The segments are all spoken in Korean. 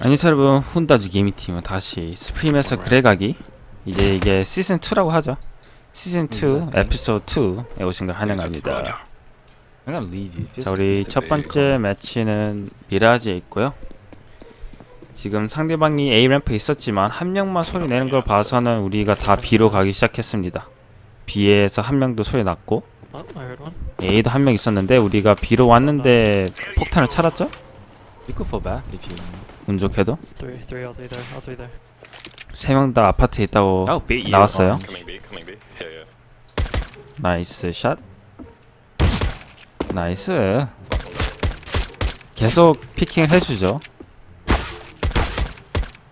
안녕하세요 여러분 훈다주 게임팀은 다시 스프림에서 그래가기? 이제 이게 시즌 2라고 하죠. 시즌 2 에피소드 2에 오신 걸 환영합니다. 자 우리 첫 번째 매치는 미라지에 있고요. 지금 상대방이 A 램프 있었지만 한 명만 소리 내는 걸 봐서는 우리가 다 B로 가기 시작했습니다. B에서 한 명도 소리 났고 Oh. A도 한 명 있었는데 우리가 B로 왔는데 폭탄을 찾았죠? You could fall back if you. 운 좋게도 Three, three, all three there, all three there. 세 명 다 아파트에 있다고 I'll beat you. 나왔어요 Coming B, coming B. Yeah, yeah. 나이스 샷 나이스 계속 피킹 해주죠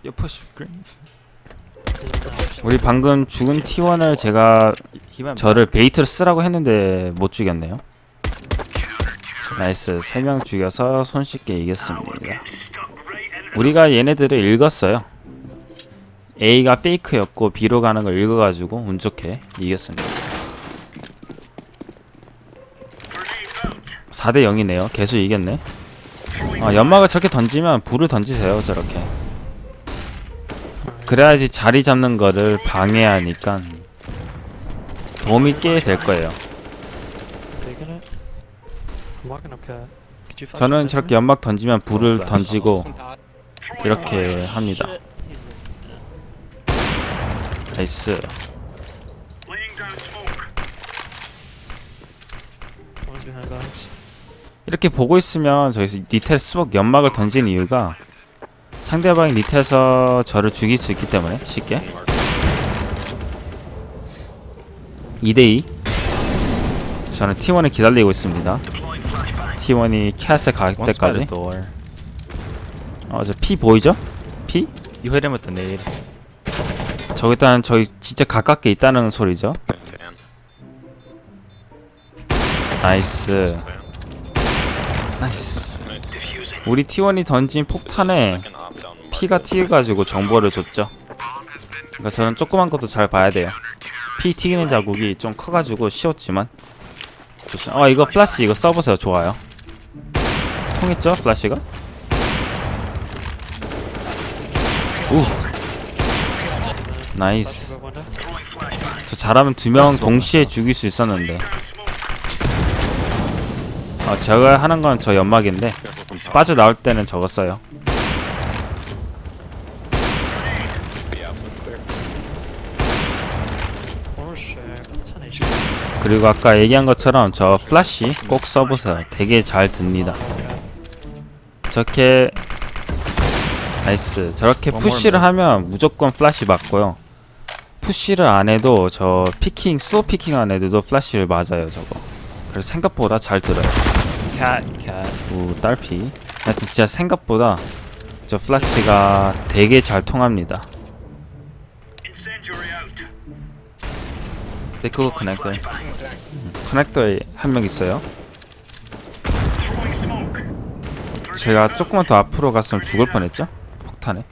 You push green. 우리 방금 죽은 T1을 제가. 저를 베이트로 쓰라고 했는데 못 죽였네요 나이스. 3명 죽여서 손쉽게 이겼습니다. 우리가 얘네들을 읽었어요. A가 페이크였고 B로 가는 걸 읽어가지고 운 좋게 이겼습니다. 4대 0이네요. 계속 이겼네. 아, 연막을 저렇게 던지면 불을 던지세요 저렇게. 그래야지 자리 잡는 거를 방해하니까 도움이 꽤 될 거예요 저는 저렇게? 연막 던지면 불을 던지고 이렇게 합니다. He's the- 나이스. 이렇게 보고 있으면 저기서 니텔 스벅 연막을 던지는 이유가 상대방이 니텔에서 저를 죽일 수 있기 때문에 쉽게. 2대2 저는 T1을 기다리고 있습니다 T1이 캣에 갈 때까지 door. 어저 P 보이죠? P? You hit him with the nade. 저기 일단 저희 진짜 가깝게 있다는 소리죠. 나이스 나이스. 우리 T1이 던진 폭탄에. 피가 튀어가지고 정보를 줬죠. 그러니까 저는 조그만 것도 잘 봐야 돼요. 피 튀기는 자국이 좀 커가지고 쉬웠지만 좋습니다. 어 이거 플래시 이거 써보세요. 좋아요. 통했죠 플래시가? 우 나이스. 저 잘하면 두 명 동시에 죽일 수 있었는데. 어 제가 하는 건 저 연막인데 Careful from top. 빠져 나올 때는 issue. 그리고 아까 얘기한 것처럼 저 플래시 꼭 써보세요. 되게 잘 듭니다. 저렇게 나이스. 저렇게 푸시를 minute. 하면 무조건 플래시 맞고요. 푸시를 안 해도 저 피킹 슬로 피킹 안 해도 플래시를 맞아요 저거. 그래서 생각보다 잘 들어요. 우 딸피. 하여튼 진짜 생각보다 저 플래시가 되게 잘 통합니다. 네, 그거 커넥터. 음, 커넥터에 한 명 있어요. 제가 조금만 더 앞으로 갔으면 죽을 뻔했죠? 폭탄에.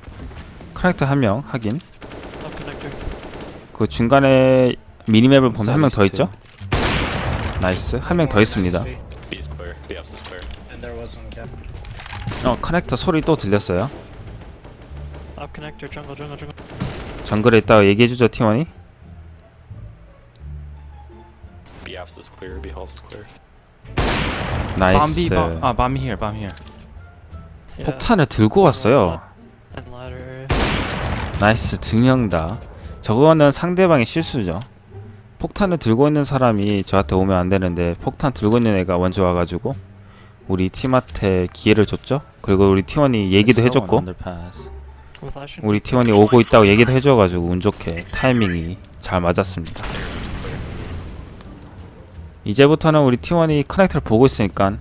커넥터 한명 connector. 그 중간에 미니맵을 보면 한 명 더 있죠? 나이스. 한 명 더 있습니다. 어, 커넥터 소리 또 들렸어요. 정글에 있다가 얘기해주죠, 팀원이. 나이스. bomb. Ah, bomb me here, bomb here. 폭탄을 들고 왔어요. 나이스 두명 다. 저거는 상대방의 실수죠. 폭탄을 들고 있는 사람이 저한테 오면 안 되는데 폭탄 들고 있는 애가 먼저 와가지고 우리 팀한테 기회를 줬죠. 그리고 우리 팀원이 얘기도 해줬고. 우리 팀원이 오고 있다고 얘기도 해줘가지고 운 좋게 타이밍이 잘 맞았습니다. 이제부터는 우리 팀원이 커넥터를 보고 있으니까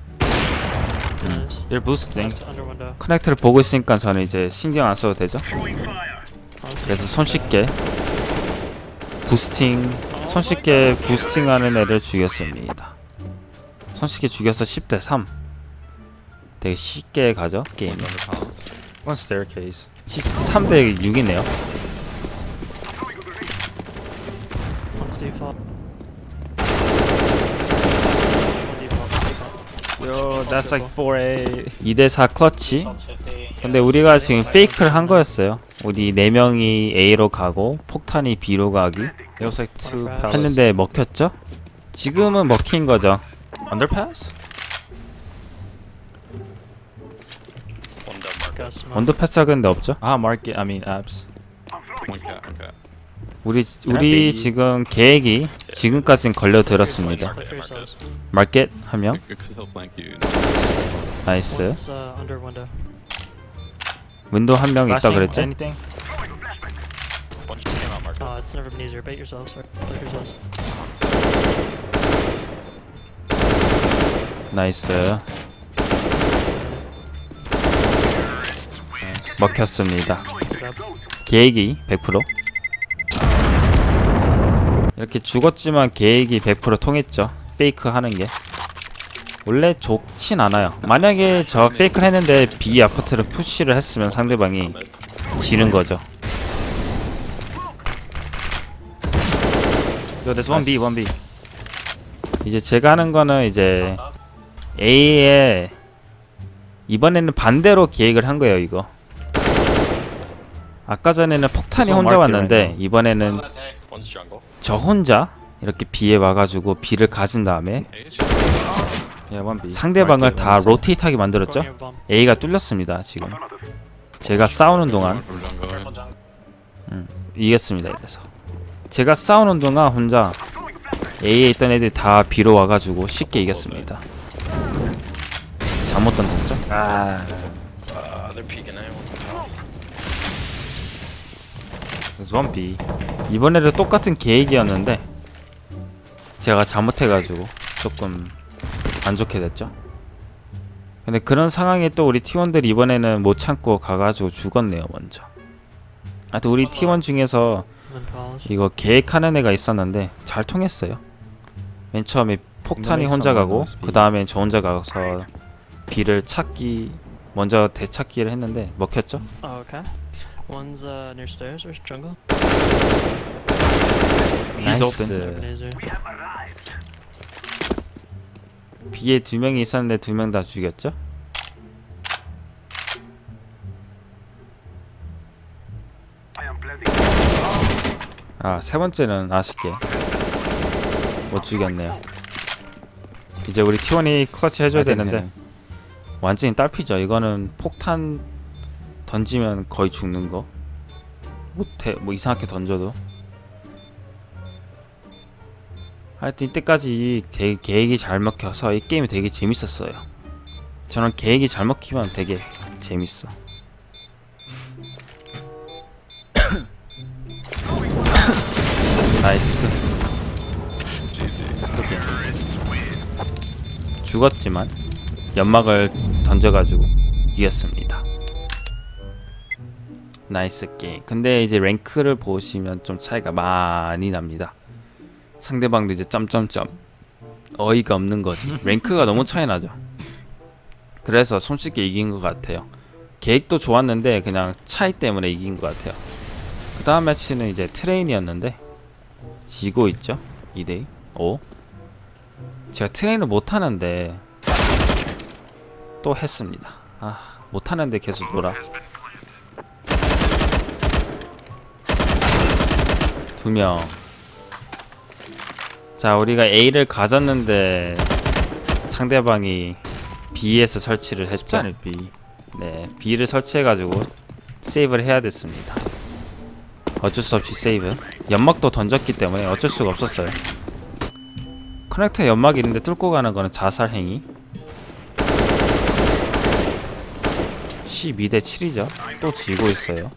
Nice. 얘 부스팅 Last under window. 커넥터를 보고 있으니까 저는 이제 신경 안 써도 되죠. Last 그래서 손쉽게 부스팅 손쉽게 부스팅하는 애를 죽였습니다. 손쉽게 죽여서 10대 3. 되게 쉽게 가죠 게임이. One staircase. 13대 6이네요. Yo, that's like 4A. 2대4 클러치 근데 우리가 지금 페이크를 한 거였어요 우리 4명이 A로 가고 폭탄이 B로 가기 It was like two pallets. 했는데 먹혔죠? 지금은 먹힌 거죠 Underpass? Market. 언더패스 하는데 없죠? Ah, market. I mean, apps. Cat. 우리 우리 지금 계획이 지금까진 걸려들었습니다 Play for yourselves. 마켓 한 명. 나이스 One's uh, under window. 윈도 우 한 명 있다 Flashing, 그랬죠? Anything? One just came out market. Uh, it's never been easier. Bait yourselves. Or play for yourselves. 나이스 먹혔습니다. 계획이 100% 이렇게 죽었지만 계획이 100% 통했죠. 페이크 하는 게. 원래 좋진 않아요. 만약에 저 페이크를 했는데 B 아파트를 푸시를 했으면 상대방이 지는 거죠. one B, one B. 이제 제가 하는 거는 이제 A에 이번에는 반대로 계획을 한 거예요 이거 아까 전에는 폭탄이 혼자 왔는데. 이번에는 One's jungle. 저 혼자 이렇게 B에 와가지고 B를 가진 다음에 one B. 상대방을 다. 로테이트하게 만들었죠. A가 뚫렸습니다 지금 제가 싸우는 동안 jungle. 이겼습니다 이래서 제가 싸우는 동안 혼자 A에 있던 애들이 다 B로 와가지고 쉽게 이겼습니다 잘못 던졌죠? Uh, B. 이번에도 똑같은 계획이었는데 제가 잘못해가지고 조금 안 좋게 됐죠. 근데 그런 상황에 또 우리 T1들이 이번에는 못 참고 가가지고 죽었네요 먼저. 하여튼 우리 T1 중에서. 이거 계획하는 애가 있었는데 잘 통했어요. 맨 처음에 폭탄이 혼자 가고 그 다음에 저 혼자 가서 B를 찾기 먼저 대찾기를 했는데 먹혔죠. Oh. One's uh, near stairs or jungle. He's open. Easier. B에 두 명이 있었는데 두 명 다 죽였죠? 아, 세 번째는 아쉽게 못 죽였네요. 이제 우리 T1이 클러치 해줘야 되는데. 완전히 딸피죠. 이거는 폭탄 던지면 거의 죽는 거. 못해 뭐 이상하게 던져도. 하여튼 이때까지 이 계, 계획이 잘 먹혀서 이 게임이 되게 재밌었어요. 저는 계획이 잘 먹히면 되게 재밌어. 나이스. 죽었지만 연막을 던져가지고 이겼습니다. 나이스 게임. 근데 이제 랭크를 보시면 좀 차이가 많이 납니다. 상대방도 이제 점점점 어이가 없는 거지. 랭크가 너무 차이 나죠. 그래서 손쉽게 이긴 것 같아요. 계획도 좋았는데 그냥 차이 때문에 이긴 것 같아요. 그 다음 매치는 이제 트레인이었는데 지고 있죠. 2대 5. 제가 트레인을 못 하는데 또 했습니다. 아, 못 하는데 계속 놀아. 두 명. 자, 우리가 A를 가졌는데 상대방이 B에서 설치를 했죠. B. 네, B를 설치해가지고 세이브를 해야 됐습니다. 어쩔 수 없이 세이브. 연막도 던졌기 때문에 어쩔 수가 없었어요. 커넥터 연막이 있는데 뚫고 가는 거는 자살 행위. 12대 7이죠. 또 지고 있어요.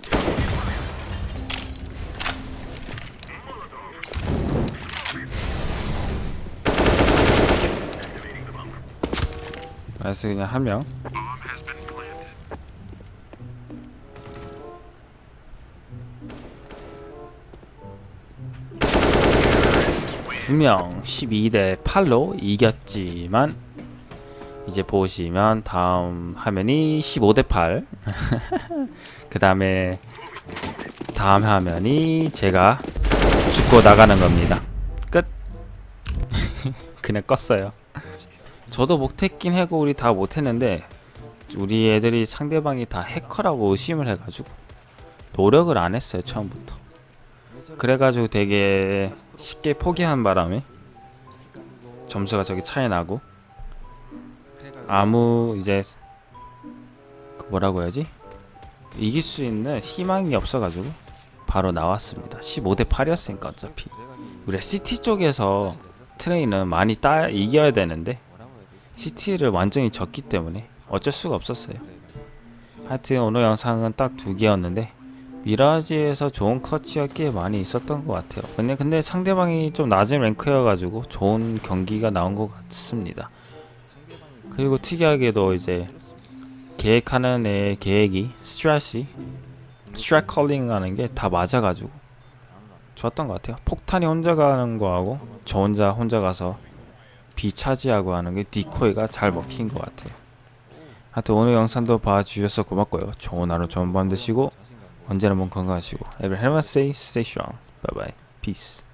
그래서 그냥 한 명. 두명 12대 8로 이겼지만 이제 보시면 다음 화면이 15대 8. 그 다음에 다음 화면이 제가 죽고 나가는 겁니다. 끝. 그냥 껐어요. 저도 못했긴 하고 우리 다 못했는데 우리 애들이 상대방이 다 해커라고 의심을 해가지고 노력을 안 했어요 처음부터. 그래가지고 되게 쉽게 포기한 바람에 점수가 저기 차이 나고 아무 이제 그 뭐라고 해야지? 이길 수 있는 희망이 없어가지고 바로 나왔습니다. 15대 8이었으니까 어차피. 우리 시티 쪽에서 트레이는 많이 따 이겨야 되는데 시티를 완전히 졌기 때문에 어쩔 수가 없었어요. 하여튼 오늘 영상은 딱 두 개였는데 미라지에서 좋은 커치가 많이 있었던 것 같아요. 근데 근데 상대방이 좀 낮은 랭크여가지고 좋은 경기가 나온 것 같습니다. 그리고 특이하게도 이제 계획하는 애 계획이 스트라시 스트라이크 컬링 하는 게 다 맞아가지고 좋았던 것 같아요. 폭탄이 혼자 가는 거하고 저 혼자 혼자 가서 비 차지하고 하는 게 디코이가 잘 먹힌 것 같아요. 하여튼 오늘 영상도 봐주셔서 고맙고요. 좋은 하루 좋은 밤 되시고 언제나 몸 건강하시고 have a stay, stay strong. Bye bye. Peace.